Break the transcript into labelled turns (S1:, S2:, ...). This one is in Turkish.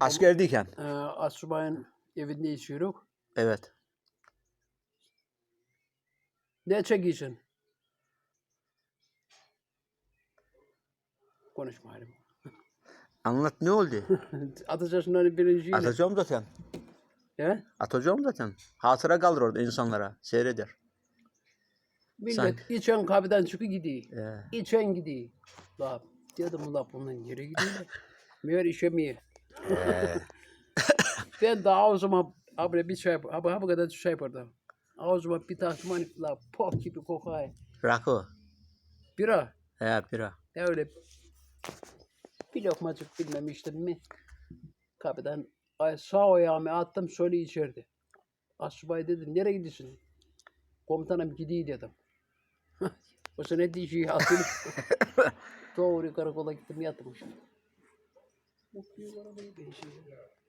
S1: Askerdeyken.
S2: e, Asubay'ın evinde içiyoruz.
S1: Evet.
S2: Ne çekiyorsun? Konuşma halim.
S1: Anlat ne oldu?
S2: Ateşasından birinci
S1: Atacağım zaten.
S2: He?
S1: Atacağım zaten. Hatıra kalır orada insanlara. Seyreder.
S2: Millet içen kapıdan çıkıp gidiyor.
S1: Ee,
S2: İçen gidiyor. La dedim ula bunun yere gidiyor. da. Meğer işemiyor.
S1: Ee,
S2: Ben de ağzıma abi bir çay abi abi kadar çay yapardım. Ağzıma bir tasman la pop gibi kokay.
S1: rakı.
S2: Bira.
S1: He bira.
S2: Ne öyle bir lokmacık bilmemiştim mi? Kapıdan ay, sağ ayağımı attım şöyle içeride. Asubay dedi nereye gidiyorsun? Komutanım gideyim dedim. o sene dişi atıldı. Doğru karakola gittim yattım işte. Mutluyum arabayı şey.